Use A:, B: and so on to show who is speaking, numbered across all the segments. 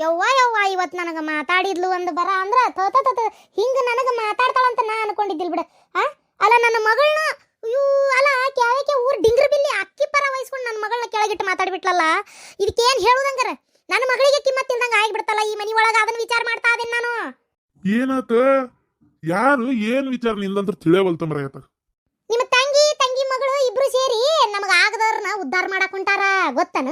A: ಯವ್ವ ಯವ್ವ ಇವತ್ತು ನನಗೆ ಮಾತಾಡಿದ್ಲು ಒಂದು ಬರ ಅಂದ್ರ ತೋತ ತೋತ ಹಿಂಗೆ ನನಗೆ ಮಾತಾಡ್ತಾಳಂತ ನಾ ಅನ್ಕೊಂಡಿದ್ದಿಲ್ ಬಿಡ. ಆ? ಅಲ್ಲ ನನ್ನ ಮಗಳನ್ನ ಅಯ್ಯೋ ಅಲ್ಲ ಕ್ಯಾವಕ್ಕೆ ಊರ್ ಡಿಂಗ್ರ ಬಿಲ್ಲಿ ಅಕ್ಕಿ ಪರ ವಹಿಸ್ಕೊಂಡು ನನ್ನ ಮಗಳನ್ನ ಕೆಳಗಿಟ್ಟು ಮಾತಾಡ್ಬಿಟ್ಲಲ್ಲ? ಇದಕ್ಕೇನು ಹೇಳುದಂಗಾರ? ನನ್ನ ಮಗಳಿಗೆ ಕಿಮ್ಮತ್ ತಿಂದಂಗ ಆಗ್ಬಿಡ್ತಲ್ಲ ಈ ಮನಿ ಒಳಗ ಅದನ್ನ ವಿಚಾರ ಮಾಡ್ತಾ ಇದೀನಿ ನಾನು.
B: ಏನಾತ? ಯಾರು ಏನು ವಿಚಾರ ನಿಂದಂತ್ರ ತಿಳಿಯವಲ್ತ ಮರಯತ.
A: ನಿಮ್ಮ ತಂಗಿ ತಂಗಿ ಮಗಳು ಇಬ್ರು ಸೇರಿ ಉದ್ಧಾರ ಮಾಡಕ್ ಹೊಂಟಾರ? ಗೊತ್ತನ?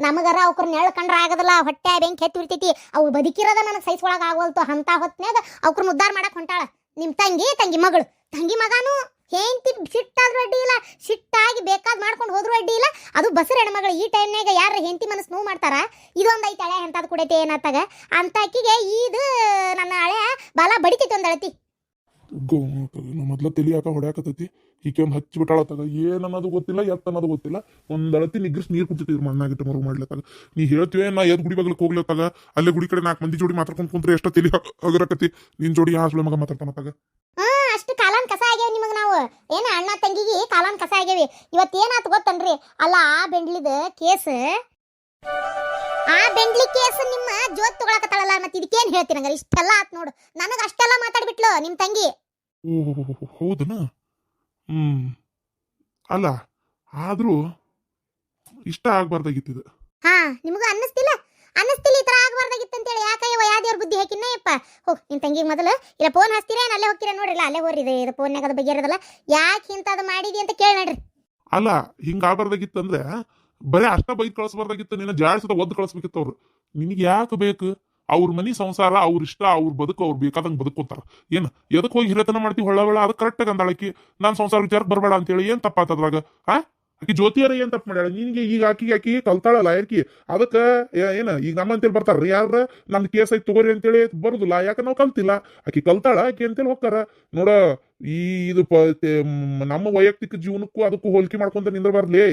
A: ನಮಗರ ಅವ್ರನ್ನ ಎಳ್ಕಂಡ್ರ ಕಂಡ್ರ ಆಗದಲ್ಲ, ಹೊಟ್ಟೆ ಬೆಂಕಿ ಹೆತ್ತಿ ಇರ್ತೈತಿ ಅವು ಬದುಕಿರೋದ ನನಗೆ ಸಹಿಸ್ಕೊಳಕ್ ಆಗವಲ್ತು. ಅಂತ ಹೊತ್ನ್ಯಾಗ ಅವ್ರನ್ನ ಉದ್ಧಾರ ಮಾಡಕ್ ಹೊಂಟಾಳ. ನಿಮ್ ತಂಗಿ ತಂಗಿ ಮಗಳು. ತಂಗಿ ಮಗನು ಹೆಂಡತಿ ಸಿಟ್ಟಾದ್ರೂ ಅಡ್ಡಿ ಇಲ್ಲ. ಸಿಟ್ಟಾಗಿ ಬೇಕಾದ್ ಮಾಡ್ಕೊಂಡು ಹೋದ್ರು ಅಡ್ಡಿ ಇಲ್ಲ. ಅದು ಬಸರ ಹೆಣ್ಮಗಳು, ಈ ಟೈಮ್ನಾಗ ಯಾರ ಹೆಂಡತಿ ಮನಸ್ಸು ನೋವು ಮಾಡ್ತಾರ? ಇದೊಂದ್ ಐತೆ, ಹಳೆ ಕುಡೈತೆ ಏನತ್ತಾಗ ಅಂತ ಅಕ್ಕಿಗೆ ಇದು ನನ್ನ ಹಳೆ ಬಾಲ ಬಡಿತೈತಿ ಒಂದು ಅಳತಿ.
B: ಮೊದ್ಲ ತಲಿ ಯಾಕ ಹೊಡ್ಯಾಕತೈತಿ ಈಕೆ ಒಂದ್ ಹಚ್ಚಿ ಬಿಟ್ಟಾಳತ್ತಾಗ. ಏನ್ ಅನ್ನೋದು ಗೊತ್ತಿಲ್ಲ, ಎತ್ತ ಅನ್ನೋದು ಗೊತ್ತಿಲ್ಲ. ಒಂದು ಅಳತಿ ನಿಗ್ರಿಸ್ ನೀರ್ ಕುಡ್ತಿದ್ರು ಮಣ್ಣಾಗಿಟ್ಟು ಮರು ಮಾಡ್ಲತ್ತಾಗ. ನೀ ಹೇಳ್ತೀವಿ ನಾ ಎದ್ ಗುಡಿ ಬಗ್ಲಕ್ಕೆ ಹೋಗ್ಲತ್ತಾಗ. ಅಲ್ಲೇ ಗುಡಿ ಕಡೆ ನಾಲ್ಕು ಮಂದಿ ಜೋಡಿ ಮಾತಾಡ್ಕೊಂಡು ಕುಂತ್ರೆ ಎಷ್ಟ ತಲಿ ಹಗರಕತಿ ನಿನ್ ಜೋಡಿ ಯಾ ಸುಳ್ಳು ಮಗ ಮಾತಾಡ್ತಾನತ್ತಾಗ
A: ಅಷ್ಟು ಕಾಲನ್ ಕಸ ಆಗ್ಯಾವ ನಿಮಗೆ ನಾವು. ಏನ ಅಣ್ಣ ತಂಗಿಗೆ ಕಾಲಾನ್ ಕಸ ಆಗ್ಯಾವಿ. ಏನಾತ್ ಗೊತ್ತನ್ರಿ? ಅಲ್ಲ, ಆ ಬೆಂಡ್ಲಿದ ಕೇಸ್ ಆ ಬೆಂಡ್ಲಿ ಕೇಸ್ ನಿಮ್ಮ ಜೋತ್ ತಗೊಳಕತ್ತಾಳಲ್ಲ ಮತ್ತೆ ಇದಕ್ಕೇನ್ ಹೇಳ್ತೀನಿ ನಂಗೆ ಇಷ್ಟೆಲ್ಲ ಆತ್ ನೋಡು. ನನಗೆ ಅಷ್ಟೆಲ್ಲ ಮಾತಾಡ್ಬಿಟ್ಲು ನಿಮ್ ತಂಗಿ.
B: ಹೌದನ? ಹ್ಮ್. ಅಲ್ಲ ಆದ್ರೂ ಇಷ್ಟ ಆಗ್ಬಾರ್ದಾಗಿತ್ತಿದ.
A: ಹಾ ನಿಮಗೂ ಅನ್ನಿಸ್ತಿಲ್ಲ? ಅನ್ನಿಸ್ತಿಲ್ಲ ಈ ತರ ಆಗ್ಬಾರ್ದಾಗಿತ್ತು ಅಂತೇಳಿ. ಯಾಕಯ್ಯವ ಯಾವ್ದೇವ್ರ ಬುದ್ಧಿ ಹಾಕಿನಯ್ಯಪ್ಪ ಹೋಗ್ ನಿನ್ ತಂಗಿಗೆ ಮೊದಲು ಇಲ್ಲ ಫೋನ್ ಹಚ್ತೀರೇನ್ ಅಲ್ಲೇ ಹೋಗ್ತೀರ? ನೋಡ್ರಿಲ್ಲ ಅಲ್ಲೇ ಹೋರಿ ಇದು ಫೋನ್ಯಾಗ ಅದು ಇರೋದಲ್ಲ. ಯಾಕೆ ಇಂಥದ್ದು ಮಾಡಿದಿ ಅಂತ ಕೇಳಿ ನೋಡ್ರಿ.
B: ಅಲ್ಲ ಹಿಂಗ ಆಗ್ಬಾರ್ದಾಗಿತ್ತಂದ್ರೆ ಬರೀ ಅಷ್ಟ ಬೈದ್ ಕಳಿಸ್ಬಾರ್ದಾಗಿತ್ತು, ನಿನ್ನ ಜಾಡ್ಸದ ಒದ್ದು ಕಳಿಸ್ಬೇಕಿತ್ತು ಅವ್ರು. ನಿನಗೆ ಯಾಕೆ ಬೇಕು? ಅವ್ರ ಮನಿ ಸಂಸಾರ, ಅವ್ರ ಇಷ್ಟ, ಅವ್ರ ಬದುಕು, ಅವ್ರು ಬೇಕಾದಂಗೆ ಬದುಕೋತಾರ. ಏನು ಎದಕ್ಕೆ ಹೋಗಿ ಹಿರತನ ಮಾಡ್ತೀವಿ ಹೊಳ್ಳ ಅದು ಕರೆಕ್ಟಾಗಿ ಅಂದಾಳಕಿ ನಾನು ಸಂಸಾರ ವಿಚಾರಕ್ಕೆ ಬರಬೇಡ ಅಂತೇಳಿ ಏನ್ ತಪ್ಪಾತದ್ರಾಗ ಹಾ ಆಕಿ ಜ್ಯೋತಿಯರ ಏನ್ ತಪ್ಪು ಮಾಡ್ಯಾಳ? ನಿನಗೆ ಈಗ ಆಕಿಗೆ ಆಕಿ ಕಲ್ತಾಳಲ್ಲ ಆಕಿ ಅದಕ್ಕ ಏನ, ಈಗ ನಮ್ಮಂತೇಳಿ ಬರ್ತಾರ ಯಾರ ನಮ್ ಕೇಸ್ ಐತಿ ತಗೋರಿ ಅಂತೇಳಿ ಬರುದಿಲ್ಲ, ಯಾಕ ನಾವು ಕಲ್ತಿಲ್ಲ? ಆಕಿ ಕಲ್ತಾಳ, ಆಕಿ ಅಂತೇಳಿ ಹೋಗ್ತಾರ. ನೋಡ, ಈ ಇದು ನಮ್ಮ ವೈಯಕ್ತಿಕ ಜೀವನಕ್ಕೂ ಅದಕ್ಕೂ ಹೋಲಿಕೆ ಮಾಡ್ಕೊಂತ ನಿಂದ್ರಬಾರ್ಲಿ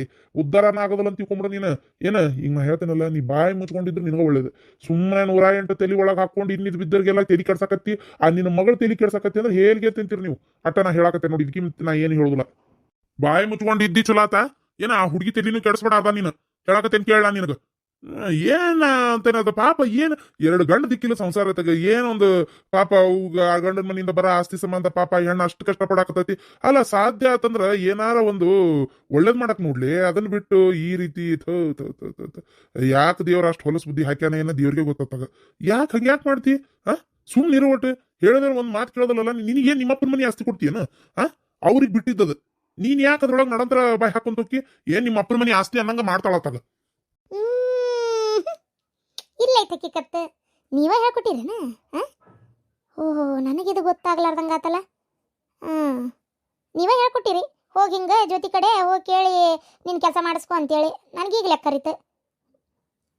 B: ಉದ್ದಾರನ ಆಗೋದಲ್ಲ ಅಂತ ತಿಳ್ಕೊಂಬಿಡ ನೀನು. ಏನ, ಈಗ ನಾ ಹೇಳ್ತೇನಲ್ಲ, ನೀ ಬಾಯಿ ಮುಚ್ಕೊಂಡಿದ್ರು ನಿನಗ ಒಳ್ಳೇದು. ಸುಮ್ಮನೆ ನೂರ ಎಂಟು ತಲೆ ಒಳಗೆ ಹಾಕೊಂಡು ಇನ್ನಿದ್ ಬಿದ್ದರಿಗೆಲ್ಲ ತಲೆ ಕೆಡ್ಸಕತ್ತಿ, ಆ ನಿನ್ನ ಮಗಳು ತಲೆ ಕೆಡ್ಸಕತ್ತಿ ಅಂದ್ರೆ ಹೇಳ್ಗೆ ತಿಂತೀರಿ ನೀವು. ಅಟ್ಟ ನಾ ಹೇಳಾಕತ್ತೆ ನೋಡಿ ಇದಕ್ಕೆ ನಾ ಏನು ಹೇಳುದಿಲ್ಲ. ಬಾಯಿ ಮುಚ್ಕೊಂಡು ಇದ್ದಿ ಚಲೋ ಆತ? ಏನ ಆ ಹುಡುಗಿ ತೆಲಿನು ಕೆಡಿಸ್ಬೇಡ ನೀನು? ಕೇಳಾಕತ್ತೇನ್ ಕೇಳ ನಿನಗ? ಏನ ಅಂತೇನದ ಪಾಪ, ಏನ್ ಎರಡು ಗಂಡ ದಿಕ್ಕಿಲ್ಲ ಸಂಸಾರ ತಗ ಏನೊಂದು ಪಾಪ ಅವ್ಗ ಆ ಗಂಡನ ಮನೆಯಿಂದ ಬರ ಆಸ್ತಿ ಸಂಬಂಧ ಪಾಪ ಹೆಣ್ಣ ಅಷ್ಟು ಕಷ್ಟ ಪಡಾಕತೈತಿ ಅಲ್ಲ, ಸಾಧ್ಯ ಅಂತಂದ್ರ ಏನಾರ ಒಂದು ಒಳ್ಳೇದ್ ಮಾಡಕ್ ನೋಡ್ಲಿ. ಅದನ್ನ ಬಿಟ್ಟು ಈ ರೀತಿ ಯಾಕ ದೇವ್ರ ಅಷ್ಟು ಹೊಲಸು ಬುದ್ಧಿ ಹಾಕ್ಯಾನ ಏನ ದೇವ್ರಿಗೆ ಗೊತ್ತಾಗ ಯಾಕೆ ಹಂಗ್ಯಾಕ್ ಮಾಡ್ತಿ? ಆ ಸುಮ್ಮನೆ ಇರೋ ಒಟ್ಟು. ಹೇಳಿದ್ರೆ ಒಂದ್ ಮಾತು ಕೇಳೋದಲ್ಲ ನಿನಗೆ ನಿಮ್ಮಪ್ಪನ ಮನೆ ಆಸ್ತಿ ಕೊಡ್ತೀಯನ? ಆ, ಅವ್ರಿಗೆ ಬಿಟ್ಟಿದ್ದದ. ನೀನ್ ಯಾಕೆ ಅದ್ರೊಳಗೆ ನಡಂತರ ಬಾಯ್ ಹಾಕೊಂಡ್ ಹೋಗಿ ಏನ್ ನಿಮ್ಮ ಅಪ್ಪನ ಮನೆ ಆಸ್ತಿ ಅನ್ನಂಗ ಮಾಡ್ತಾಳತ್ತಾಗ.
A: ಇಲ್ಲ ಐತಕ್ಕಿ ಕತ್ತೆ ನೀವೇ ಹೇಳ್ಕೊಟ್ಟಿರೇನ? ಓಹೋ ನನಗಿದು ಗೊತ್ತಾಗ್ಲಾರ್ದಂಗ ಆತಲ್ಲ? ಹ್ಮ್. ನೀವೇ ಹೇಳ್ಕೊಟ್ಟಿರಿ. ಹೋಗಿ ಹಿಂಗ ಜ್ಯೋತಿ ಕಡೆ ಹೋಗಿ ಕೇಳಿ ನಿನ್ ಕೆಲಸ ಮಾಡಿಸ್ಕೊ ಅಂತೇಳಿ. ನನಗೀಗ ಲೆಕ್ಕ ಕರೀತು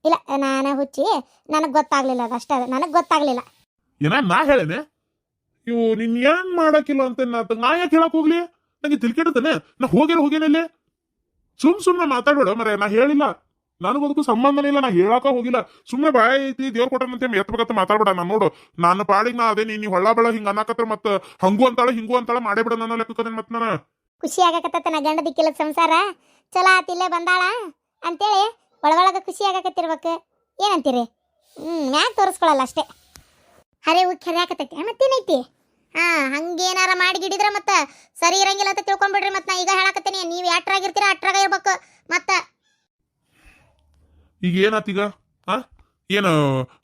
A: ಇಲ್ಲ ನಾನು ಹುಚ್ಚಿ. ನನಗೆ ಗೊತ್ತಾಗ್ಲಿಲ್ಲ ಅದು ಅಷ್ಟೇ. ನನಗೆ ಗೊತ್ತಾಗ್ಲಿಲ್ಲ.
B: ಏನ ನಾ ಹೇಳೇನೆ? ಇವು ನಿನ್ ಏನ್ ಮಾಡಕ್ಕಿಲ್ಲ ಅಂತ ನಾ ಯಾಕೆ ಹೇಳಕ್ ಹೋಗ್ಲಿ? ನಂಗೆ ತಿಳ್ಕೆಡ್ತಾನೆ ನಾ ಹೋಗ್ಯಾರ ಹೋಗ್ಯಾನಲ್ಲಿ ಸುಮ್ ಸುಮ್ನೆ ಮಾತಾಡ್ಬೇಡ ಮರೆ, ನಾ ಹೇಳಿಲ್ಲ. ನನಗದಕ್ಕೂ ಸಂಬಂಧನೇ ಇಲ್ಲ, ನಾ ಹೇಳಾಕ ಹೋಗಿಲ್ಲ. ಸುಮ್ಮನೆ ಬಾಯ ಐತಿ, ದೇವ್ರ ಕೊಟ್ಟನಂತೆ ಎತ್ಬೇಕಂತ ಮಾತಾಡ್ಬೇಡ ನಾನು ನೋಡು. ನನ್ನ ಪಾಡಿಗೆ ನಾ ಅದೇ ನೀ ಹೊಳ್ಳ ಬೆಳ ಹಿಂಗ ಅನ್ನಕತ್ರ ಮತ್ತ ಹಂಗು ಅಂತಾಳ, ಹಿಂಗು ಅಂತಾಳ ಮಾಡೇ ಬಿಡ ನನ್ನ ಲೆಕ್ಕದ ಮತ್ ನಾನು?
A: ಖುಷಿ ಆಗಕತ್ತ ನಾ ಗಂಡ ದಿಕ್ಕಿಲ್ಲ ಸಂಸಾರ. ಚಲೋ ಆತಿಲ್ಲೇ ಬಂದಾಳ ಅಂತೇಳಿ ಒಳಗೊಳಗ ಖುಷಿ ಆಗಕತ್ತಿರ್ಬೇಕು. ಏನಂತೀರಿ? ಹ್ಮ್ ನಾ ತೋರಿಸ್ಕೊಳಲ್ಲ ಅಷ್ಟೇ. ಹರೇ ಉಕ್ಕಿ ಹರಿಯಾಕತ್ತೈತಿ. ಮತ್ತೇನೈತಿ? ಹಾ ಹಂಗೇನಾರ ಮಾಡಿ ಗಿಡಿದ್ರ ಮತ್ತ ಸರಿ ಇರಂಗಿಲ್ಲ ಅಂತ ತಿಳ್ಕೊಂಡ್ಬಿಡ್ರಿ ಮತ್ತ ನಾ ಈಗ ಹೇಳಾಕತ್ತೇನಿ. ನೀವು ಎಟ್ರಾಗಿರ್ತೀರ ಅಟ್ರಾಗ ಇರ್ಬೇಕು. ಮತ್ತ
B: ಈಗ ಏನಾತೀಗ ಆ? ಏನು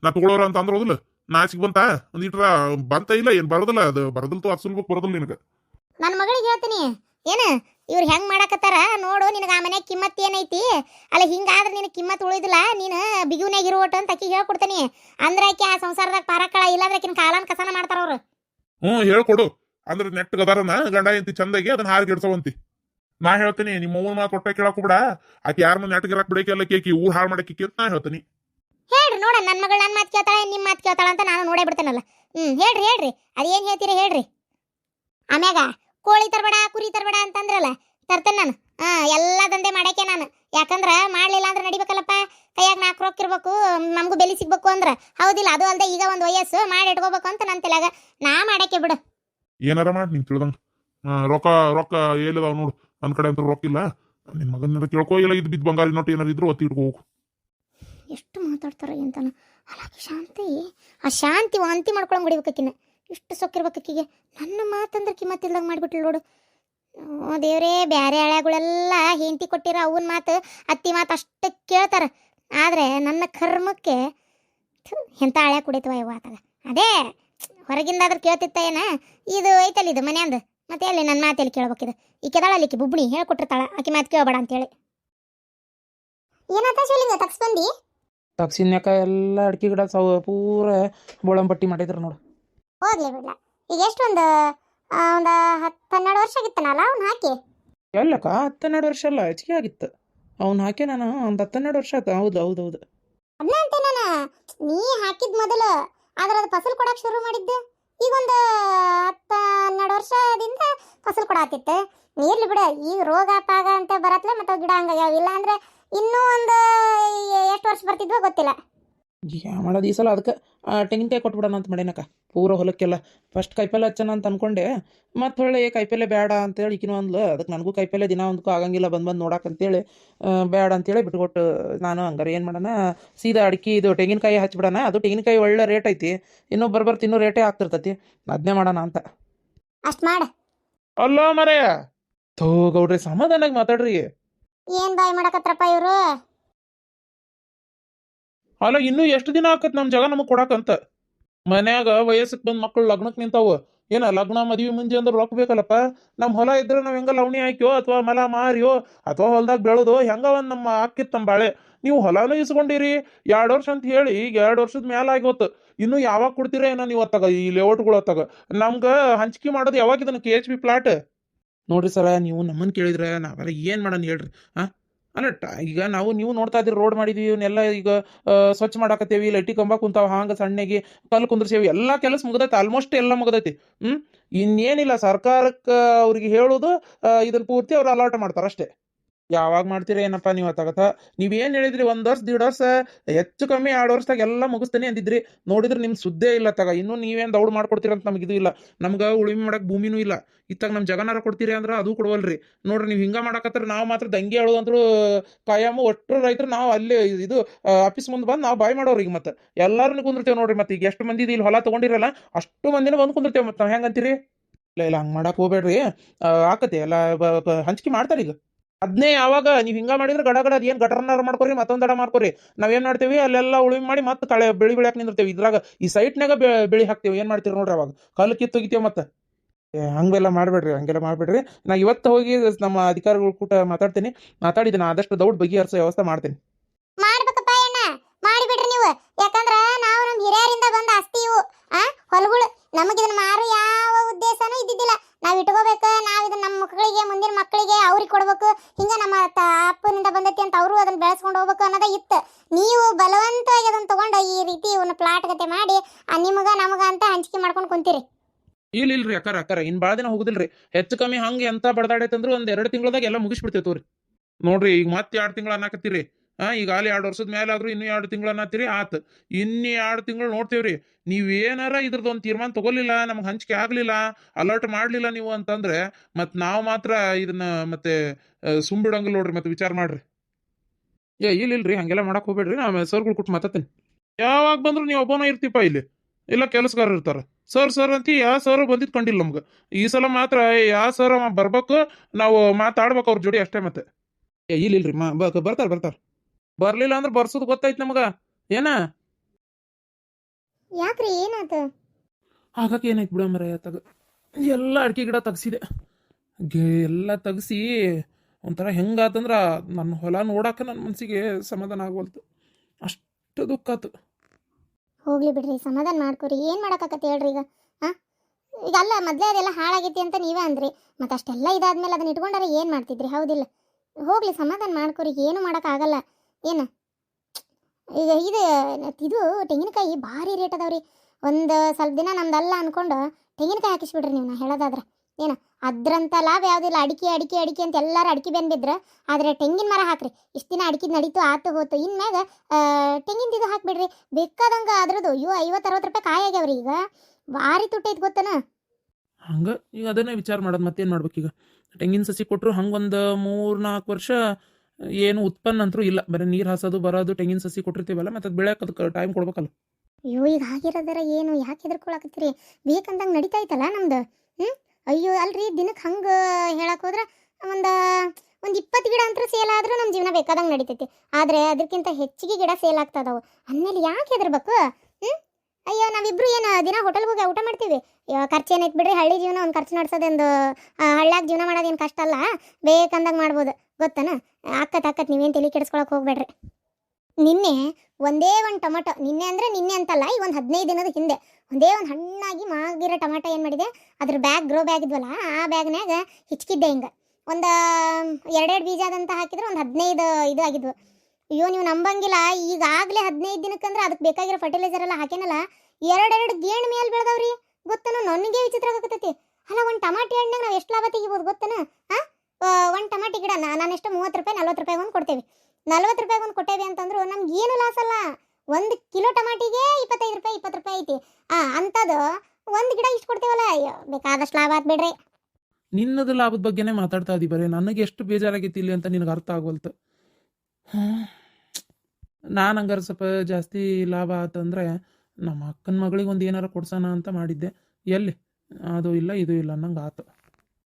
B: ನಾ ತಗೊಳೋರ ಅಂತ ಅಂದ್ರೋದಿಲ್ಲ ನಾಚಿಗೆ ಬಂತ? ಒಂದಿಟ್ರ ಬಂತ ಇಲ್ಲ? ಏನು ಬರೋದಿಲ್ಲ? ಅದು ಬರದಲ್ತು ಅಸಲ್ಬೇಕು ಬರೋದಿಲ್ಲ ನಿನಗೆ.
A: ನನ್ನ ಮಗಳಿಗೆ ಹೇಳ್ತೀನಿ. ಏನು ಇವ್ರು ಹೆಂಗ್ ಮಾಡಾಕತ್ತಾರ? ನೋಡು ನಿನಗೆ ಆ ಮನ್ಯಾಗ ಕಿಮ್ಮತ್ ಏನೈತಿ? ಅಲ್ಲ ಹಿಂಗಾದ್ರೆ ನಿನಗೆ ಕಿಮ್ಮತ್ ಉಳಿದಿಲ್ಲ? ನೀನು ಇರುವಟ್ಟು ಅಂತ ಅಕ್ಕಿ ಹೇಳ್ಕೊಡ್ತೀನಿ. ಅಂದ್ರೆ ಆಕೆ ಆ ಸಂಸಾರದಾಗ ಪಾರಕ್ಕಳ ಇಲ್ಲಾಂದ್ರೆ ಆಕಿನ ಕಾಲನ್ ಕಸನ ಮಾಡ್ತಾರ ಅವ್ರು.
B: ಹ್ಞೂ ಹೇಳ್ಕೊಡು. ಅಂದ್ರೆ ನೆಟ್ ಗದಾರನ ಗಂಡ ಎಂತಿ ಚಂದಾಗಿ ಅದನ್ನ ಹಾರ್ ಗೆಡ್ಸವಂತಿ. ನಾ ಹೇಳ್ತೀನಿ, ನಿಮ್ಮ ಅವ್ವನ ಮಾತು ಕೊಟ್ಟೆ ಕೇಳಕ್ ಬಿಡ. ಆಕಿ ಯಾರ ನೆಟ್ ಗಿರಾಕ್ ಬಿಡಕ್ಕೆ ಕೇಕಿ ಊರ್ ಹಾಳು ಮಾಡಕ್ಕೆ ಅಂತ ನಾ ಹೇಳ್ತೀನಿ.
A: ಹೇಳ್ರಿ, ನೋಡ ನನ್ನ ಮಗಳ ನನ್ನ ಮಾತು ಕೇಳ್ತಾಳೆ ನಿಮ್ಮ ಮಾತು ಕೇಳ್ತಾಳ ಅಂತ ನಾನು ನೋಡೇ ಬಿಡ್ತೇನಲ್ಲ. ಹ್ಮ್, ಹೇಳ್ರಿ ಹೇಳ್ರಿ. ಅದೇನ್ ಹೇಳ್ತೀರಿ ಹೇಳ್ರಿ. ಆಮ್ಯಾಗ ಕೋಳಿ ತರಬೇಡ, ಕುರಿ ತರಬೇಡ ಅಂತಂದ್ರಲ್ಲ, ತರ್ತೇನೆ ನಾನು. ಹಾ, ಎಲ್ಲ ದಂಧೆ ಮಾಡಕ್ಕೆ ನಾನು. ಯಾಕಂದ್ರ ಮಾಡ್ಲಿಲ್ಲ ಅಂದ್ರೆ ನಡಿಬೇಕಲ್ಲಪ್ಪ. ಕೈಯಾಗ ನಾಲ್ಕು ರೊಕ್ಕ ಇರ್ಬೇಕು ನಮಗೂ ಬೆಲೆ ಸಿಗ್ಬೇಕು ಅಂದ್ರ. ಹೌದಿಲ್ಲ ಅದು ಅಲ್ದೆ ಈಗ ಒಂದು ವಯಸ್ಸು ಮಾಡಿ ಇಟ್ಕೋಬೇಕು ಅಂತ ನನ್ನ ತಲೆಯಾಗ. ನಾ ಮಾಡಕ್ಕೆ ಬಿಡು.
B: ಏನಾರ ಮಾಡಿ ನೀನು ತಿಳ್ದಂಗ. ರೊಕ್ಕ ರೊಕ್ಕ ಎಲ್ಲಿದಾವ್ ನೋಡು. ನನ್ನ ಕಡೆ ಅಂತ ರೊಕ್ಕ ಇಲ್ಲ. ನಿನ್ನ ಮಗನ ತಿಳ್ಕೊ ಇಲ್ಲ ಇದು ಬಿದ್ದು ಬಂಗಾರಿ ನೋಟ್ ಏನಾರ ಇದ್ರು ಒತ್ತಿ ಇಟ್ಕೋ.
A: ಎಷ್ಟು ಮಾತಾಡ್ತಾರ ಅಂತಾನ ಅಲ್ಲಾಕಿ ಶಾಂತಿ. ಆ ಶಾಂತಿ ವಾಂತಿ ಮಾಡ್ಕೊಳಂಗ್ ಹೊಡಿಬೇಕಿನ್ನ ಇಷ್ಟು ಸೊಕ್ಕಿರ್ಬೇಕಿಗೆ ನನ್ನ ಮಾತಂದ್ರೆ ಕಿಮ್ಮತ್ತಿಲ್ದಂಗೆ ಮಾಡಿಬಿಟ್ಲು ನೋಡು. ದೇವ್ರೇ ಬ್ಯಾರೆ ಹಳೆಗಳೆಲ್ಲ ಹೆಂಡತಿ ಕೊಟ್ಟಿರೋ ಅವನ ಮಾತು ಅತ್ತಿ ಮಾತು ಅಷ್ಟು ಕೇಳ್ತಾರ. ಆದರೆ ನನ್ನ ಕರ್ಮಕ್ಕೆ ಎಂಥ ಹಳೆ ಕುಡಿತವ ಇವ ಆತಾಗ. ಅದೇ ಹೊರಗಿಂದಾದ್ರೂ ಕೇಳ್ತಿತ್ತ ಏನ? ಇದು ಐತಲ್ಲ ಇದು ಮನೆಯಂದು ಮತ್ತೆ ಎಲ್ಲಿ ನನ್ನ ಮಾತೆಲ್ಲಿ ಕೇಳ್ಬೇಕಿದು? ಈ ಕೆದಾಳ ಅಲ್ಲಿಕ್ಕೆ ಬುಬ್ಣಿ ಹೇಳ್ಕೊಟ್ಟಿರ್ತಾಳ ಆಕಿ ಮಾತು ಕೇಳಬೇಡ ಅಂತೇಳಿ. ಏನಾತ ಶೈಲಿಂಗ ತಗ್ಸ್ ಬಂದಿ?
C: ತಗ್ಸಿನ್ಯಾಕ ಎಲ್ಲ ಅಡಿಕೆ ಗಿಡ ಸವ ಪೂರ ಬೋಳಂಪಟ್ಟಿ ಮಾಡಿದ್ರು ನೋಡು.
A: ಹೋಗ್ಲಿ ಬಿಡ್ಲ. ಈಗ ಎಷ್ಟು ಒಂದು ಒಂದು ಹತ್ತು ಹನ್ನೆರಡು ವರ್ಷ ಆಗಿತ್ತನಲ್ಲ ಅವ್ನು ಹಾಕಿ?
C: ಎಲ್ಲಕ್ಕ ಹತ್ತೆರಡು ವರ್ಷ ಅಲ್ಲ ಹೆಚ್ಚಿಗೆ ಆಗಿತ್ತು. ಅವ್ನು ಹಾಕಿ ನಾನು ಒಂದು ಹತ್ತೆರಡು ವರ್ಷ ಆಯ್ತು. ಹೌದು ಹೌದು ಹೌದು.
A: ಅದನ್ನ ಅಂತ ನಾನು. ನೀ ಹಾಕಿದ ಮೊದಲು ಆದ್ರೆ ಅದು ಫಸಲ್ ಕೊಡಕ್ ಶುರು ಮಾಡಿದ್ದು. ಈಗ ಒಂದು ಹತ್ತು ಹನ್ನೆರಡು ವರ್ಷದಿಂದ ಫಸಲ್ ಕೊಡಾತಿತ್ತು. ನೀರ್ಲಿ ಬಿಡ, ಈಗ ರೋಗ, ಪಾಗ ಅಂತ ಬರತ್ಲೆ ಮತ್ತೆ ಗಿಡ ಹಂಗಾಗ್ಯಾವ ಇಲ್ಲ ಅಂದ್ರೆ ಇನ್ನೂ ಒಂದು ಎಷ್ಟು ವರ್ಷ ಬರ್ತಿದ್ವೋ ಗೊತ್ತಿಲ್ಲ.
C: ಯಾ ಮಾಡೋದು ಈ ಸಲ ಅದಕ್ಕೆ ತೆಂಗಿನಕಾಯಿ ಕೊಟ್ಬಿಡೋಣ ಅಂತ ಮಾಡೇನಕ್ಕ? ಪೂರ ಹೊಲಕ್ಕೆಲ್ಲ. ಫಸ್ಟ್ ಕಾಯಿಪಲ್ಲೆ ಹಚ್ಚೋಣ ಅಂತ ಅನ್ಕೊಂಡೆ. ಮತ್ತೆ ಏ ಕಾಯಿಪಲ್ಲೆ ಬೇಡ ಅಂತೇಳಿ ಈಕಿನ ಅಂದ್ಲು. ಅದಕ್ಕೆ ನನಗೂ ಕಾಯಿಪಲ್ಲೆ ದಿನ ಒಂದಕ್ಕೂ ಆಗಂಗಿಲ್ಲ ಬಂದು ಬಂದು ನೋಡಕ್ಕಂತೇಳಿ ಬೇಡ ಅಂತೇಳಿ ಬಿಟ್ಕೊಟ್ಟು ನಾನು ಹಂಗಾರೆ ಏನು ಮಾಡೋಣ? ಸೀದಾ ಅಡಿಕೆ ಇದು ತೆಂಗಿನಕಾಯಿ ಹಚ್ಬಿಡೋಣ. ಅದು ತೆಂಗಿನಕಾಯಿ ಒಳ್ಳೆ ರೇಟ್ ಐತಿ. ಇನ್ನೂ ಬರ್ಬರ್ತಿ ಇನ್ನೂ ರೇಟೇ ಆಗ್ತಿರ್ತೈತಿ. ಅದನ್ನೇ ಮಾಡೋಣ ಅಂತ.
A: ಅಷ್ಟು ಮಾಡ.
C: ಅಲ್ಲೋ ಮರೆಯ. ಥೋ ಗೌಡ್ರಿ ಸಮಾಧಾನಾಗಿ ಮಾತಾಡ್ರಿ.
A: ಏನ್ ಬಾಯ್ ಮಾಡಕತ್ರಪ್ಪ ಇವ್ರು?
C: ಅಲ್ಲ ಇನ್ನೂ ಎಷ್ಟು ದಿನ ಆಕತ್ ನಮ್ಮ ಜಾಗ ನಮಗೆ ಕೊಡಕಂತ ಮನ್ಯಾಗ ವಯಸ್ಸಿಗೆ ಬಂದ್ ಮಕ್ಕಳು ಲಗ್ನಕ್ಕೆ ನಿಂತಾವು. ಏನ ಲಗ್ನ ಮದ್ವಿ ಮುಂಜಿ ಅಂದ್ರೆ ರೊಕ್ಕ ಬೇಕಲ್ಲಪ್ಪ? ನಮ್ಮ ಹೊಲ ಇದ್ರೆ ನಾವು ಹೆಂಗ ಲವಣಿ ಹಾಕ್ಯೋ ಅಥವಾ ಮಲ ಮಾರಿಯೋ ಅಥವಾ ಹೊಲ್ದಾಗ ಬೆಳೆದೋ ಹೆಂಗ ಒಂದು ನಮ್ಮ ಆಕಿತ್ತು ನಮ್ಮ ಬಾಳೆ ನೀವು ಹೊಲನೂ ಇಸ್ಕೊಂಡಿರಿ. ಎರಡು ವರ್ಷ ಅಂತ ಹೇಳಿ ಈಗ ಎರಡು ವರ್ಷದ ಮ್ಯಾಲ ಆಗೋತು. ಇನ್ನು ಯಾವಾಗ ಕೊಡ್ತೀರ ಏನೋ ನೀವು ಅತ್ತಾಗ ಈ ಲೇಔಟ್ಗಳು ಅತ್ತಾಗ? ನಮ್ಗೆ ಹಂಚಿಕೆ ಮಾಡೋದು ಯಾವಾಗ ಇದನ್ನ ಕೆ ಎಚ್ ಬಿ ಪ್ಲಾಟ್ ನೋಡ್ರಿ ಸರ, ನೀವು ನಮ್ಮನ್ನು ಕೇಳಿದ್ರೆ, ನಾವೆಲ್ಲ ಏನು ಮಾಡೋಣ ಹೇಳ್ರಿ ಹಾ ಅಲ್ಲ ಟ- ಈಗ ನಾವು ನೀವು ನೋಡ್ತಾ ಇದ್ದೀರಿ ರೋಡ್ ಮಾಡಿದ್ವಿ ಇವನ್ನೆಲ್ಲ ಈಗ ಸ್ವಚ್ಛ ಮಾಡಾಕತ್ತೇವಿ ಲೈಟಿ ಕಂಬ ಕುಂತಾವ, ಹಾಂಗ ಸಣ್ಣಗೆ ಕಲ್ಲು ಕುಂದ್ರಸೇವಿ, ಎಲ್ಲಾ ಕೆಲಸ ಮುಗ್ದೈತಿ ಆಲ್ಮೋಸ್ಟ್ ಎಲ್ಲ ಮುಗ್ದೈತಿ, ಹ್ಮ್? ಇನ್ನೇನಿಲ್ಲ, ಸರ್ಕಾರಕ್ಕೆ ಅವ್ರಿಗೆ ಹೇಳೋದು ಇದನ್ನ ಪೂರ್ತಿ ಅವ್ರು ಅಲಾಟ್ ಮಾಡ್ತಾರ ಅಷ್ಟೇ ಯಾವಾಗ ಮಾಡ್ತೀರಿ? ಏನಪ್ಪ ನೀವು ಅತ್ತಾಗತ್ತ? ನೀವೇನ್ ಹೇಳಿದ್ರಿ? ಒಂದ್ ವರ್ಷ, ದೀಡ್ ವರ್ಷ, ಹೆಚ್ಚು ಕಮ್ಮಿ ಎರಡು ವರ್ಷದಾಗ ಎಲ್ಲ ಮುಗಿಸ್ತಾನೆ ಅಂದಿದ್ರಿ. ನೋಡಿದ್ರೆ ನಿಮ್ಮ ಸುದ್ದೇ ಇಲ್ಲ ತಗ ಇನ್ನೂ ನೀವೇನ್ ದೌಡ್ ಮಾಡ್ಕೊಡ್ತೀರ ಅಂತ ನಮ್ಗೆ ಇದು ಇಲ್ಲ. ನಮ್ಗ ಉಳುಮೆ ಮಾಡಕ್ ಭೂಮಿನೂ ಇಲ್ಲ. ಇತ್ತಾಗ ನಮ್ ಜಗನಾರ ಕೊಡ್ತೀರಿ ಅಂದ್ರ ಅದು ಕೊಡವಲ್ರಿ. ನೋಡ್ರಿ, ನೀವು ಹಿಂಗ ಮಾಡಕತ್ರ ನಾವು ಮಾತ್ರ ದಂಗೆ ಹೇಳೋದಂದ್ರು ಕಾಯಾಮ ಒಟ್ಟು ರೈತರು ನಾವು ಅಲ್ಲಿ ಇದು ಆಫೀಸ್ ಮುಂದೆ ಬಂದು ನಾವು ಬಾಯ್ ಮಾಡೋರು ಈಗ ಮತ್ತೆ. ಎಲ್ಲರನ್ನು ಕುಂದಿರ್ತೇವೆ ನೋಡ್ರಿ ಮತ್ತೆ ಈಗ. ಎಷ್ಟು ಮಂದಿ ಇಲ್ಲಿ ಹೊಲ ತಗೊಂಡಿರಲ್ಲ, ಅಷ್ಟು ಮಂದಿನ ಬಂದು ಕುಂದಿರ್ತೇವೆ ಮತ್ತೆ ನಾವು. ಹೆಂಗಂತೀರಿ ಇಲ್ಲ ಇಲ್ಲ ಹಂಗೆ ಮಾಡಕ್ಕೆ ಹೋಗ್ಬೇಡ್ರಿ. ಆಕತಿ ಎಲ್ಲ ಹಂಚಿಕೆ ಮಾಡ್ತಾರೆ ಈಗ ಅದನ್ನೇ ಯಾವಾಗ ನೀವು ಹಿಂಗ ಮಾಡಿದ್ರೆ ಗಡ ಗಡ ಏನು ಗಟರ್ನಾರ ಮಾಡ್ಕೊರಿ, ಮತ್ತೊಂದು ದಡ ಮಾಡ್ಕೊರಿ. ನಾವೇನ್ ಮಾಡ್ತೀವಿ, ಅಲ್ಲೆಲ್ಲ ಉಳುಮೆ ಮಾಡಿ ಮತ್ತೆ ಕಳೆ ಬೆಳಿ ಬೆಳ್ಯಾಕ ನಿಂದಿರ್ತೇವೆ. ಇದ್ರಾಗ ಈ ಸೈಟ್ನಾಗ ಬೆಳಿ ಹಾಕ್ತೇವೆ. ಏನ್ ಮಾಡ್ತೀರಿ ನೋಡ್ರಿ ಅವಾಗ? ಕಲ್ಲು ಕಿತ್ತು ತೆಗಿತೇವೆ ಮತ್ತೆ. ಹಂಗೆಲ್ಲ ಮಾಡ್ಬೇಡ್ರಿ, ಹಂಗೆಲ್ಲ ಮಾಡಬೇಡ್ರಿ. ನಾ ಇವತ್ತು ಹೋಗಿ ನಮ್ಮ ಅಧಿಕಾರಿಗಳ ಕೂಟ ಮಾತಾಡ್ತೀನಿ. ಮಾತಾಡಿದ್ದೀನಿ ಆದಷ್ಟು ದೌಡ್ ಬಗೆಹರಿಸೋ ವ್ಯವಸ್ಥೆ ಮಾಡ್ತೀನಿ.
A: ಮಾಡ್ಬೇಕಪ್ಪ ಮಾಡಿಬಿಡ್ರಿ ನೀವು. ಯಾಕಂದ್ರೆ ನಾವು ನಮ್ ಹಿರಿಯರಿಂದ ಬಂದ ಆಸ್ತಿ ಹೊಲಗಳು. ನಮಗೆ ಇದನ್ನ ಮಾರು ಯಾವ ಉದ್ದೇಶನೂ ಇದ್ದಿದ್ದಿಲ್ಲ. ನಾವು ಇಟ್ಕೋಬೇಕು, ನಾವು ಇದನ್ನ ನಮ್ಮ ಮಕ್ಕಳಿಗೆ, ಮುಂದಿನ ಮಕ್ಕಳಿಗೆ ಅವ್ರಿಗೆ ಕೊಡ್ಬೇಕು. ಹಿಂಗ ನಮ್ಮ ಅಪ್ಪನಿಂದ ಬಂದೈತಿ ಅಂತ ಅವರು ಅದನ್ನ ಬೆಳೆಸ್ಕೊಂಡು ಹೋಗ್ಬೇಕು ಅನ್ನೋದ ಇತ್ತು. ನೀವು ಬಲವಂತವಾಗಿ ಅದನ್ನ ತಗೊಂಡು ಈ ರೀತಿ ಇವನ್ನ ಪ್ಲಾಟ್ ಗತೆ ಮಾಡಿ ನಿಮಗ, ನಮಗ ಅಂತ ಹಂಚಿಕೆ ಮಾಡ್ಕೊಂಡು ಕುಂತೀರಿ.
C: ಇಲ್ಲ, ಇಲ್ರಿ ಅಕ್ಕಾರ ಅಕ್ಕಾರ, ಇನ್ ಭಾಳ ದಿನ ಹೋಗುದಿಲ್ರಿ. ಹೆಚ್ಚು ಕಮ್ಮಿ ಹಂಗೆ ಎಂತ ಬಡದಾಡೈತಂದ್ರೆ ಒಂದ್ ಎರಡು ತಿಂಗಳದಾಗ ಎಲ್ಲ ಮುಗಿಸ್ಬಿಡ್ತೇವೆ ತೋರಿ ನೋಡ್ರಿ, ಈಗ ಮತ್ತೆ ಎರಡು ತಿಂಗಳು ಅನ್ನಕತ್ತೀರಿ. ಹಾ ಈಗ ಅಲ್ಲಿ ಎರಡು ವರ್ಷದ ಮೇಲೆ ಆದ್ರೂ ಇನ್ನೂ ಎರಡು ತಿಂಗಳು ಅನ್ನತ್ತೀರಿ? ಆತ್. ಇನ್ನೂ ಎರಡು ತಿಂಗಳು ನೋಡ್ತೇವ್ರಿ. ನೀವೇನಾರ ಇದ್ರದ್ದು ಒಂದು ತೀರ್ಮಾನ ತಗೊಲಿಲ್ಲ, ನಮ್ಗೆ ಹಂಚಿಕೆ ಆಗಲಿಲ್ಲ ಅಲರ್ಟ್ ಮಾಡ್ಲಿಲ್ಲ ನೀವು ಅಂತಂದ್ರೆ, ಮತ್ ನಾವು ಮಾತ್ರ ಇದನ್ನ ಮತ್ತೆ ಸುಂಬಿಡಂಗಿಲ್ಲ ನೋಡ್ರಿ ಮತ್ತೆ ವಿಚಾರ ಮಾಡ್ರಿ. ಏ ಇಲ್ಲ ಇಲ್ರಿ, ಹಂಗೆಲ್ಲ ಮಾಡಕ್ ಹೋಗ್ಬೇಡ್ರಿ. ನಾ ಸರ್ಗಳು ಕೊಟ್ಟು ಮಾತಾಡ್ತೀನಿ. ಯಾವಾಗ ಬಂದ್ರು ನೀವು ಒಬ್ಬನ ಇರ್ತೀಪ ಇಲ್ಲಿ. ಇಲ್ಲ ಕೆಲಸಗಾರ ಇರ್ತಾರೆ. ಸರ್ ಸರ್ ಅಂತ ಯಾವ ಸರ್ ಬಂದಿದ್ ಕಂಡಿಲ್ಲ ನಮ್ಗೆ. ಈ ಸಲ ಮಾತ್ರ ಯಾವ ಸರ್ ಬರ್ಬೇಕು, ನಾವು ಮಾತಾಡ್ಬೇಕು ಅವ್ರ ಜೋಡಿ ಅಷ್ಟೇ ಮತ್ತೆ. ಏ ಇಲ್ಲ ಇಲ್ರಿ, ಮಾ ಬರ್ತಾರ ಬರ್ತಾರ. ಬರ್ಲಿಲ್ಲ ಅಂದ್ರೆ ಬರ್ಸೋದು ಗೊತ್ತಾಯ್ತು ನಮಗ. ಏನ?
A: ಯಾಕ್ರಿ ಏನಾತ?
C: ಆಗಕ್ಕೆ ಏನಾಯ್ತು ಬಿಡ ಮರ ತಗ. ಎಲ್ಲ ಅಡಿಕೆ ಗಿಡ ತಗ್ಸಿದೆ. ಎಲ್ಲ ತೆಗ್ಸಿ ಒಂಥರ ಹೆಂಗಾತಂದ್ರ ನನ್ನ ಹೊಲ ನೋಡಾಕ ನನ್ನ ಮನ್ಸಿಗೆ ಸಮಾಧಾನ ಆಗವಲ್ತು ಅಷ್ಟು ದುಃಖ ಆತು.
A: ಹೋಗ್ಲಿ ಬಿಡ್ರಿ ಸಮಾಧಾನ ಮಾಡ್ಕೊರಿ. ಏನ್ ಮಾಡಕತ್ತ ಹೇಳ್ರಿ ಈಗ? ಹಾಂ ಈಗ ಅಲ್ಲ ಮೊದ್ಲೇ ಅದೆಲ್ಲ ಹಾಳಾಗೈತಿ ಅಂತ ನೀವೇ ಅಂದ್ರಿ. ಮತ್ತೆ ಅಷ್ಟೆಲ್ಲ ಇದಾದ್ಮೇಲೆ ಅದನ್ನ ಇಟ್ಕೊಂಡಾರೆ ಏನ್ ಮಾಡ್ತಿದ್ರಿ? ಹೌದಿಲ್ಲ. ಹೋಗ್ಲಿ ಸಮಾಧಾನ ಮಾಡ್ಕೊರಿ. ಏನು ಮಾಡಕ್ಕಾಗಲ್ಲ. ಏನ? ಈಗ ಇದು ಇದು ತೆಂಗಿನಕಾಯಿ ಭಾರಿ ರೇಟ್ ಅದಾವ್ರಿ. ಒಂದು ಸ್ವಲ್ಪ ದಿನ ನಮ್ದಲ್ಲ ಅನ್ಕೊಂಡು ತೆಂಗಿನಕಾಯಿ ಹಾಕಿಸ್ಬಿಡ್ರಿ ನೀವು ನಾ ಹೇಳೋದಾದ್ರೆ. ಏನ? ಅದ್ರಂಥ ಲಾಭ ಯಾವುದಿಲ್ಲ ಅಡಿಕೆ ಅಡಿಕೆ ಅಡಿಕೆ ಅಂತ ಎಲ್ಲರೂ ಅಡಿಕೆ ಬೆನ್ ಆದ್ರೆ ತೆಂಗಿನ ಮರ ಹಾಕ್ರಿ. ಇಷ್ಟು ದಿನ ಅಡಿಕೆ ನಡೀತು, ಆತು ಹೋತು. ಇನ್ಮ್ಯಾಗ ತೆಂಗಿನ ಇದು ಹಾಕ್ಬಿಡ್ರಿ. ಬೇಕಾದಂಗೆ ಅದ್ರದ್ದು ಅಯ್ಯೋ ಐವತ್ತು ಅರವತ್ತು ರೂಪಾಯಿ ಕಾಯಿ ಆಗ್ಯಾವ್ರಿ ಈಗ. ಭಾರಿ ತುಟ್ಟೈತೆ ಗೊತ್ತನ?
C: ಹಂಗ ಈಗ ಅದನ್ನೇ ವಿಚಾರ ಮಾಡೋದು ಮತ್ತೇನು ಮಾಡ್ಬೇಕೀಗ? ತೆಂಗಿನ ಸಸಿ ಕೊಟ್ಟರು ಹಂಗೊಂದು ಮೂರು ನಾಲ್ಕು ವರ್ಷ ಏನು ಉತ್ಪನ್ನ ಅಂತೂ ಇಲ್ಲ. ಬರೀ ನೀರು ಹಾಸೋದು, ಬರೋದು, ತೆಂಗಿನ ಸಸಿ ಕೊಟ್ಟಿರ್ತೀವಲ್ಲ ಮತ್ತೆ ಅದು ಟೈಮ್ ಕೊಡ್ಬೇಕಲ್ಲ.
A: ಅಯ್ಯೋ ಈಗ ಆಗಿರೋದರ ಏನು? ಯಾಕೆ ಹೆದರ್ಕೊಳಕತ್ತೀರಿ? ಬೇಕಂದಂಗೆ ನಡೀತಾ ಐತಲ್ಲ ನಮ್ದು? ಹ್ಞೂ ಅಯ್ಯೋ, ಅಲ್ರಿ ದಿನಕ್ಕೆ ಹಂಗೆ ಹೇಳಕ್ಕೆ ಹೋದ್ರೆ ಒಂದು ಒಂದು ಇಪ್ಪತ್ತು ಗಿಡ ಅಂತೂ ಸೇಲ್ ಆದರೂ ನಮ್ಮ ಜೀವನ ಬೇಕಾದಂಗೆ ನಡೀತೈತಿ. ಆದರೆ ಅದಕ್ಕಿಂತ ಹೆಚ್ಚಿಗೆ ಗಿಡ ಸೇಲ್ ಆಗ್ತದವು. ಆಮೇಲೆ ಯಾಕೆ ಹೆದರ್ಬೇಕು? ಹ್ಞೂ ಅಯ್ಯೋ, ನಾವಿಬ್ರು ಏನು ದಿನ ಹೋಟೆಲ್ಗೆ ಹೋಗಿ ಊಟ ಮಾಡ್ತೀವಿ? ಖರ್ಚು ಏನೈತೆ ಬಿಡ್ರಿ ಹಳ್ಳಿ ಜೀವನ ಒಂದು ಖರ್ಚು ನಡೆಸೋದೊಂದು ಹಳ್ಳ್ಯಾಗ ಜೀವನ ಮಾಡೋದೇನು ಕಷ್ಟ ಅಲ್ಲ? ಬೇಕಂದಂಗೆ ಮಾಡ್ಬೋದು. ಗೊತ್ತನ? ಅಕ್ಕತ್ ಆಕತ್ ನೀವೇನು ತಲೆ ಕೆಡಿಸ್ಕೊಳಕ್ಕೆ ಹೋಗ್ಬೇಡ್ರಿ. ನಿನ್ನೆ ಒಂದೇ ಒಂದು ಟೊಮೆಟೊ, ನಿನ್ನೆ ಅಂದರೆ ನಿನ್ನೆ ಅಂತಲ್ಲ, ಈ ಒಂದು ಹದಿನೈದು ದಿನದ ಹಿಂದೆ ಒಂದೇ ಒಂದು ಹಣ್ಣಾಗಿ ಮಾಗಿರೋ ಟೊಮೆಟೊ ಏನು ಮಾಡಿದೆ? ಅದ್ರ ಬ್ಯಾಗ್ ಗ್ರೋ ಬ್ಯಾಗ್ ಇದ್ವಲ್ಲ, ಆ ಬ್ಯಾಗ್ನಾಗ ಹಿಚ್ಕಿದ್ದೆ ಹಿಂಗೆ. ಒಂದು ಎರಡೆರಡು ಬೀಜ ಅದಂತ ಹಾಕಿದ್ರೆ ಒಂದು ಹದಿನೈದು ಇದು ಆಗಿದ್ವು. ಅಯ್ಯೋ, ನೀವು ನಂಬಂಗಿಲ್ಲ ಈಗಾಗಲೇ ಹದಿನೈದು ದಿನಕ್ಕಂದ್ರೆ ಅದಕ್ಕೆ ಬೇಕಾಗಿರೋ ಫರ್ಟಿಲೈಸರ್ ಎಲ್ಲ ಹಾಕೇನಲ್ಲ, ಎರಡೆರಡು ಗೇಣ್ ಮೇಲೆ ಬೆಳೆದವ್ರಿ ಗೊತ್ತನ? ನನಗೆ ವಿಚಿತ್ರ ಆಗತೈತಿ ಅಲ್ಲ, ಒಂದು ಟಮಾಟಿ ಹಣ್ಣಾಗ ನಾವು ಎಷ್ಟು ಲಾಭ ತೆಗಿಬೋದು ಗೊತ್ತನ? ಹಾಂ ಒಂದು ಟಮಾಟಿ ಗಿಡ ನಾನು ಎಷ್ಟು ಮೂವತ್ತು ರೂಪಾಯಿ ನಲ್ವತ್ತು ರೂಪಾಯಿ ಒಂದು ಕೊಡ್ತೇವೆ. ನಲ್ವತ್ತು ರೂಪಾಯಿಗೆ ಒಂದು ಕೊಟ್ಟೇವಿ ಅಂತಂದ್ರು ನಮ್ಗೆ ಏನು ಲಾಸ್ ಅಲ್ಲ. ಒಂದು ಕಿಲೋ ಟಮಾಟಿಗೆ ಇಪ್ಪತ್ತೈದು ರೂಪಾಯಿ ಇಪ್ಪತ್ತು ರೂಪಾಯಿ ಐತಿ. ಆ ಅಂಥದ್ದು ಒಂದು ಗಿಡ ಇಷ್ಟು ಕೊಡ್ತೇವಲ್ಲ. ಅಯ್ಯೋ ಬೇಕಾದಷ್ಟು ಲಾಭ ಆತ್ ಬಿಡ್ರಿ.
C: ನಿನ್ನದು ಲಾಭದ ಬಗ್ಗೆನೇ ಮಾತಾಡ್ತಾ ಇದ್ದೀವಿ ಬರೀ. ನನಗೆ ಎಷ್ಟು ಬೇಜಾರಾಗೈತಿ ಇಲ್ಲಿ ಅಂತ ನಿನಗೆ ಅರ್ಥ ಆಗೋಲ್ತು. ನಾನು ಹಂಗಾರೆ ಸ್ವಲ್ಪ ಜಾಸ್ತಿ ಲಾಭ ಆತಂದ್ರೆ ನಮ್ಮ ಅಕ್ಕನ ಮಗಳಿಗೆ ಒಂದು ಏನಾರ ಕೊಡ್ಸೋಣ ಅಂತ ಮಾಡಿದ್ದೆ. ಎಲ್ಲಿ? ಅದು ಇಲ್ಲ ಇದು ಇಲ್ಲ ಅನ್ನಂಗೆ ಆತು.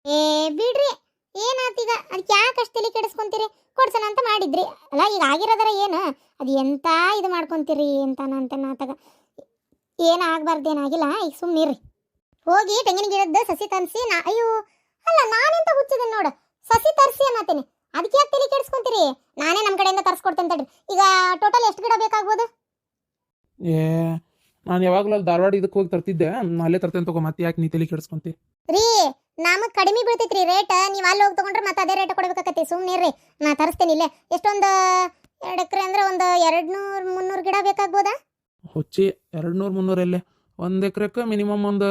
A: ಏ ಬಿಡ್ರಿ. ಏನಾತೀಗ ಅದಕ್ಕೆ ಯಾಕೆ ಅಷ್ಟು ತಲೆ ಕೆಡಿಸ್ಕೊಂತೀರಿ? ಕೊಡ್ಸೋಣ ಅಂತ ಮಾಡಿದ್ರಿ. ಅಲ್ಲ ಈಗ ಆಗಿರೋದರ ಏನು? ಅದು ಎಂತ ಇದು ಮಾಡ್ಕೊಂತೀರಿ ಅಂತಾನ ಅಂತ ನಾತಾಗ ಏನು ಆಗಬಾರ್ದು ಏನಾಗಿಲ್ಲ ಈಗ ಸುಮ್ಮನಿರ್ರಿ ಹೋಗಿ ತೆಂಗಿನ ಗಿಡದ್ದು ಸಸಿ ತರಿಸಿ ನಾ ಅಯ್ಯೋ ಅಲ್ಲ ನಾನೆಂತ ಹುಚ್ಚಿದೆ ನೋಡು? ಸಸಿ ತರಿಸಿ ಅನ್ನತೀನಿ ಅದಕ್ಕೆ ಯಾಕೆ ತಲೆ ಕೆಡಿಸ್ಕೊಂತೀರಿ? ನಾನೇ ನಮ್ಮ ಕಡೆಯಿಂದ ತರಿಸ್ಕೊಡ್ತೇನೆ ತಡ್ರಿ. ಈಗ ಟೋಟಲ್ ಎಷ್ಟು ಗಿಡ ಬೇಕಾಗ್ಬೋದು?
C: ಏ ನಾನು ಯಾವಾಗಲೂ ಧಾರವಾಡ ಇದಕ್ಕೆ ಹೋಗಿ ತರ್ತಿದ್ದೆ. ಅಲ್ಲೇ ತರ್ತೇನೆ ತಗೋ ಮತ್ತೆ ಯಾಕೆ ನೀ ತಲೆ ಕೆಡಿಸ್ಕೊಂತಿ?
A: ರೀ ಕಡಿಮೆ ಬೀಳ್ತೈತ್ರಿ ರೇಟ್ ನೀವು ಅಲ್ಲಿ ಹೋಗಿ ತಗೊಂಡ್ರೆ ಮತ್ತೆ ಅದೇ ರೇಟ್ ಕೊಡ್ಬೇಕಾಕತಿ ಸುಮ್ಮನೆ ರೀ ನಾ ತರಿಸ್ತೇನೆ ಇಲ್ಲೇ. ಎಷ್ಟೊಂದು ಎರಡು ಎಕರೆ ಅಂದ್ರೆ ಒಂದು ಎರಡು ನೂರು ಮುನ್ನೂರು ಗಿಡ ಬೇಕಾಗ್ಬೋದಾ?
C: ಹುಚ್ಚಿ ಎರಡು ನೂರು ಮುನ್ನೂರಲ್ಲೇ ಒಂದು ಎಕರೆಕ್ಕೆ ಮಿನಿಮಮ್ ಒಂದು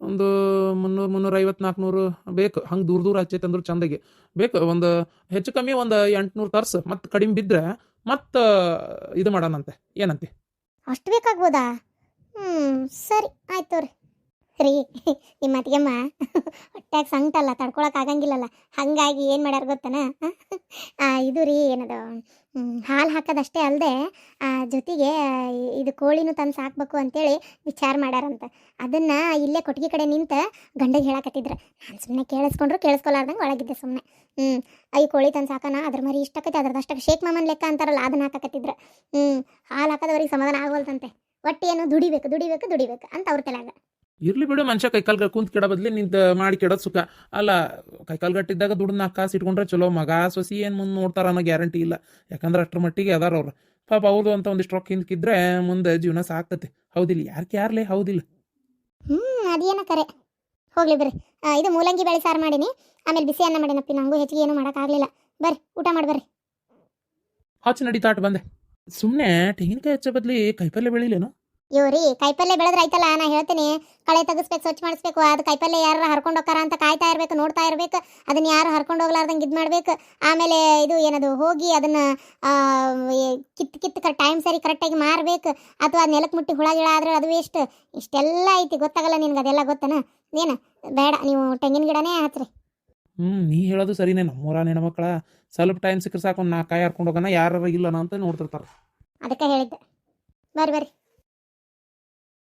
C: ಒಂದು ಮುನ್ನೂರು ಮುನ್ನೂರ ಐವತ್ತು ನಾಲ್ಕುನೂರು ಬೇಕು. ಹಂಗೆ ದೂರ ದೂರ ಹಚ್ಚೈತೆ ಅಂದ್ರೆ ಚಂದಗೆ. ಬೇಕು ಒಂದು ಹೆಚ್ಚು ಕಮ್ಮಿ ಒಂದು ಎಂಟುನೂರು ತರ್ಸು. ಮತ್ತೆ ಕಡಿಮೆ ಬಿದ್ದರೆ ಮತ್ತೆ ಇದು ಮಾಡೋಣಂತೆ. ಏನಂತೆ?
A: ಅಷ್ಟು ಬೇಕಾಗ್ಬೋದಾ? ಹ್ಞೂ ಸರಿ. ಆಯ್ತು ರೀ ರೀ, ನಿಮ್ಮ ಅತ್ತಿಗೆಮ್ಮ ಹೊಟ್ಟಾಗ ಸಂಕಟಲ್ಲ ತಡ್ಕೊಳಕ್ ಆಗಂಗಿಲ್ಲಲ್ಲ. ಹಂಗಾಗಿ ಏನು ಮಾಡ್ಯಾರ ಗೊತ್ತನ? ಇದು ರೀ, ಏನದು ಹಾಲು ಹಾಕೋದಷ್ಟೇ ಅಲ್ಲದೆ ಜೊತೆಗೆ ಇದು ಕೋಳಿನೂ ತಂದು ಸಾಕ್ಬೇಕು ಅಂತೇಳಿ ವಿಚಾರ ಮಾಡ್ಯಾರಂತ. ಅದನ್ನ ಇಲ್ಲೇ ಕೊಟ್ಟಿಗೆ ಕಡೆ ನಿಂತ ಗಂಡಗೆ ಹೇಳಕತ್ತಿದ್ರು. ನಾನು ಸುಮ್ಮನೆ ಕೇಳಿಸ್ಕೊಂಡ್ರು ಕೇಳಿಸ್ಕೊಲಾರ್ದಂಗೆ ಒಳಗಿದ್ದೆ ಸುಮ್ಮನೆ ಹ್ಞೂ ಐ ಕೋಳಿ ತಂದು ಸಾಕನ? ಅದ್ರ ಮರಿ ಇಷ್ಟಕ್ಕೈತೆ ಅದ್ರದಷ್ಟಕ್ಕೆ ಶೇಕ್ ಮಾಮನ್ ಲೆಕ್ಕ ಅಂತಾರಲ್ಲ, ಅದನ್ನ ಹಾಕಕತ್ತಿದ್ರು. ಹ್ಞೂ ಹಾಲು ಹಾಕೋದವ್ರಿಗೆ ಸಮಾಧಾನ ಆಗೋಲ್ತಂತೆ ಒಟ್ಟು ಏನು ದುಡಿಬೇಕು ದುಡಿಬೇಕು ದುಡಿಬೇಕು ಅಂತ ಅವ್ರ ತಲೆಯಾಗ.
C: ಇರ್ಲಿ ಬಿಡು ಮನುಷ್ಯ ಕೈಕಾಲ್ಗ ಕುಂತ್ ಕೆಡ ಬದ್ಲಿ ನಿಂತ ಮಾಡಿ ಕೆಡೋದು ಸುಖ. ಅಲ್ಲ ಕೈಕಾಲ್ ಗಟ್ಟಿದ್ದಾಗ ದುಡ್ಡು ನಾಲ್ಕು ಕಾಸು ಇಟ್ಕೊಂಡ್ರೆ ಚಲೋ. ಮಗ ಸೊಸಿ ಏನು ಮುಂದೆ ನೋಡ್ತಾರ ಅನ್ನೋ ಗ್ಯಾರಂಟಿ ಇಲ್ಲ. ಯಾಕಂದ್ರೆ ಅಷ್ಟ್ರ ಮಟ್ಟಿಗೆ ಅದಾರ ಅವ್ರು. ಪಾಪ ಹೌದು ಅಂತ ಒಂದಿಷ್ಟು ರೊಕ್ಕ ಹಿಂದಕ್ಕಿದ್ರೆ ಮುಂದೆ ಜೀವನ ಸಾಕ್ತತೆ. ಹೌದಿಲ್ಲ ಯಾರಕ್ಕೆ ಯಾರ್ಲೆ? ಹೌದಿಲ್ಲ.
A: ಹ್ಞೂ ಅದೇನ ಕರೆ. ಹೋಗ್ಲಿ ಬರ್ರಿ ಇದು ಮೂಲಂಗಿ ಬೇಳೆ ಸಾರು ಮಾಡೀನಿ. ಆಮೇಲೆ ಬಿಸಿ ಅನ್ನ ಮಾಡೀನಪ್ಪಿ. ನಂಗೂ ಹೆಚ್ಚಿಗೆ ಏನು ಮಾಡೋಕ್ಕಾಗಲಿಲ್ಲ. ಬರ್ರಿ ಊಟ ಮಾಡಿ ಬರ್ರಿ.
C: ಹಚ್ಚ ನಡೀತಾಟ್ ಬಂದೆ. ಸುಮ್ಮನೆ ತೆಂಗಿನಕಾಯಿ ಹಚ್ಚೋ ಬದ್ಲಿ ಕೈಪಲ್ಯ ಬೆಳಿಲೇನು?
A: ಇವ್ರಿ ಕಾಯಿಪಲ್ಲೆ ಬೆಳೆದ್ರೆ ಐತಲ್ಲ ನಾ ಹೇಳ್ತೀನಿ. ಕಳೆ ತೆಗಿಸ್ಬೇಕು ಸ್ವಚ್ಛ ಮಾಡಿಸ್ಬೇಕು ಅದು ಕಾಯಿಪಲ್ಲೆ ಯಾರು ಹರ್ಕೊಂಡು ಹೋಗಾರ ಅಂತ ಕಾಯ್ತಾ ಇರ್ಬೇಕು ನೋಡ್ತಾ ಇರ್ಬೇಕು. ಅದನ್ನ ಯಾರು ಹರ್ಕೊಂಡು ಹೋಗ್ಲಾರ್ದಂಗೆ ಇದು ಮಾಡ್ಬೇಕು. ಆಮೇಲೆ ಇದು ಏನದು ಹೋಗಿ ಅದನ್ನ ಕಿತ್ ಕಿತ್ ಕರ್ ಟೈಮ್ ಸರಿ ಕರೆಕ್ಟಾಗಿ ಮಾರ್ಬೇಕು. ಅಥವಾ ನೆಲಕ್ಕೆ ಮುಟ್ಟಿ ಹುಳ ಗಿಳ ಆದ್ರೆ ಅದು ವೇಸ್ಟ್ ಇಷ್ಟೆಲ್ಲ ಐತಿ ಗೊತ್ತಾಗಲ್ಲ ನಿನ್ಗೆ ಅದೆಲ್ಲ ಗೊತ್ತನ? ಏನು ಬೇಡ ನೀವು ತೆಂಗಿನ ಗಿಡನೇ ಹಚ್ರಿ
C: ಹ್ಞೂ ನೀ ಹೇಳೋದು ಸರಿನೇ ನಮ್ಮೂರ ಹೆಣ್ಮಕ್ಳ ಸ್ವಲ್ಪ ಟೈಮ್ ಸಿಕ್ಕರೆ ಸಾಕು ನಾ ಕಾಯಿ ಹರ್ಕೊಂಡು ಹೋಗೋಣ ಯಾರು ಇಲ್ಲ ಅಂತ ನೋಡ್ತಿರ್ತಾರೆ.
A: ಅದಕ್ಕೆ ಹೇಳಿದ್ದೆ. ಬರ್ರಿ ಬರ್ರಿ.